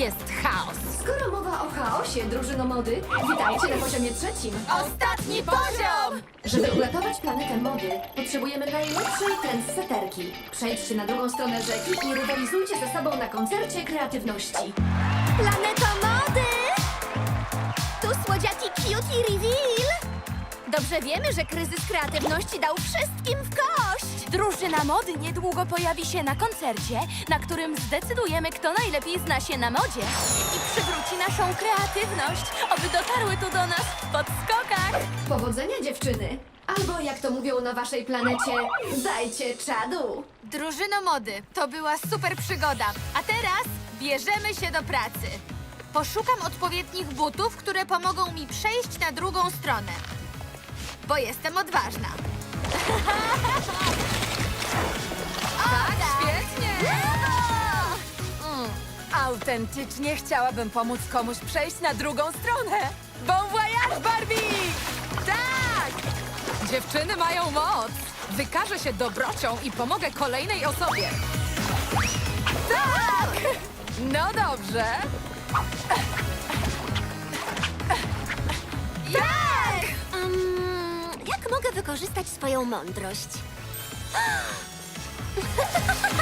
jest chaos. Skoro mowa o chaosie, drużyno mody, witajcie na poziomie trzecim. Ostatni poziom! Żeby uratować planetę mody, potrzebujemy najlepszej trendseterki. Przejdźcie na drugą stronę rzeki i rywalizujcie ze sobą na koncercie kreatywności. Planeto mody! Dobrze wiemy, że kryzys kreatywności dał wszystkim w kość! Drużyna mody niedługo pojawi się na koncercie, na którym zdecydujemy, kto najlepiej zna się na modzie i przywróci naszą kreatywność, oby dotarły tu do nas w podskokach. Powodzenia dziewczyny! Albo jak to mówią na waszej planecie, dajcie czadu! Drużyno mody, to była super przygoda. A teraz bierzemy się do pracy. Poszukam odpowiednich butów, które pomogą mi przejść na drugą stronę. Bo jestem odważna. tak, świetnie! Mm, autentycznie chciałabym pomóc komuś przejść na drugą stronę. Bon voyage, Barbie! Tak! Dziewczyny mają moc. Wykażę się dobrocią i pomogę kolejnej osobie. Tak! No dobrze. Wykorzystać swoją mądrość?